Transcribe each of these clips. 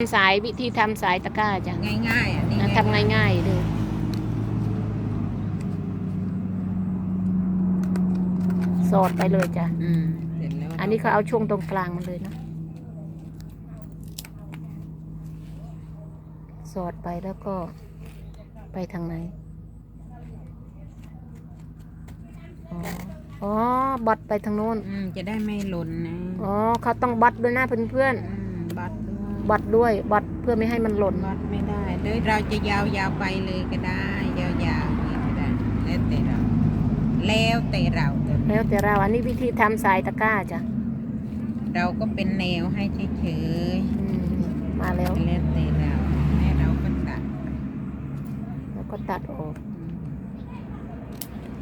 สายวิธีทำสายตะกร้าจ้ะง่ายๆอะนี่นะทำง่ายๆเลยสอดไปเลยจ้ะอืมเสร็จแล้วอันนี้เขาเอาช่วงตรงกลางมันเลยนะสอดไปแล้วก็ไปทางไหนอ๋ออ๋อบัดไปทางโน้นอืมจะได้ไม่หล่นนะ อ๋อเขาต้องบัดด้วยนะเพื่อนอืมบัดด้ วยๆบัดด้วยบัดเพื่อไม่ให้มันหล่นบัดไม่ได้หรือเราจะยาวๆไปเลยก็ได้ ยาวๆอย่างนี้ก็ได้แล้วแต่เรา แล้วแต่เราแล้วแต่เราอันนี้วิธีทำสายตะกร้าจ้ะเราก็เป็นแนวให้เฉยอืมมาแล้วๆแล้วแต่เราแม่เราก็ตัดแล้วก็ตัดออก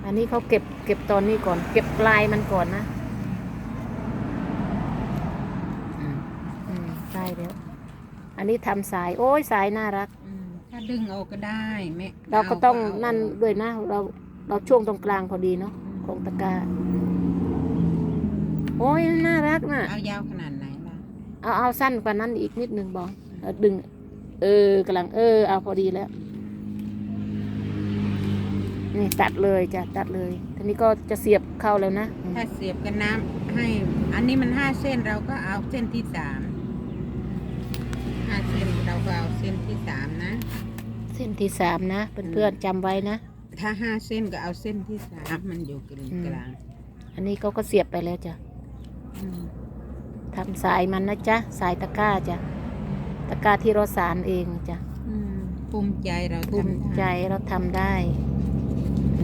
อันนี้เขาเก็บเก็บตอนนี้ก่อน เก็บปลายมันก่อนนะอืมอืมใช่แล้ว อันนี้ทำสายโอ้ยสายน่ารัก อืมถ้าดึงออกก็ได้แม่เราก็ต้องเานั่นด้วยนะเราเราช่วงตรงกลางพอดีเนาะของตะกร้าโอ้ยน่ารักน่ะ เอายาวขนาดไหนล่ะเอาเอาสั้นกว่านั้นอีกนิดนึงบองเอาดึง เออกำลังเออ เอาพอดีแล้ว นี่ตัดเลยจ้ะตัดเลยทีนี้ก็จะเสียบเข้าแล้วนะอืมถ้าเสียบกันน้ำให้ อันนี้มันห้าเส้นเราก็เอาเส้นที่สามห้าเส้นเราก็เอาเส้นที่สามนะ เส้นที่สามนะเพื่อนๆจำไว้นะถ้าห้าเส้นก็เอาเส้นที่สามมันอยู่กลางอืมกลางอันนี้เขาก็เสียบไปแล้วจ้ะอืมทำสายมันนะจ๊ะสายตะกร้าจ้ะตะกร้าที่เราสารเองจ้ะอืมภูมิใจเราภูมิทำใจได้เราทำได้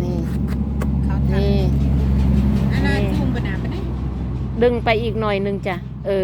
นี่เขาทนี่ำอันนั้นนี่จุ่มไปหนาไปไหนดึงไปอีกหน่อยหนึงจ้ะเออ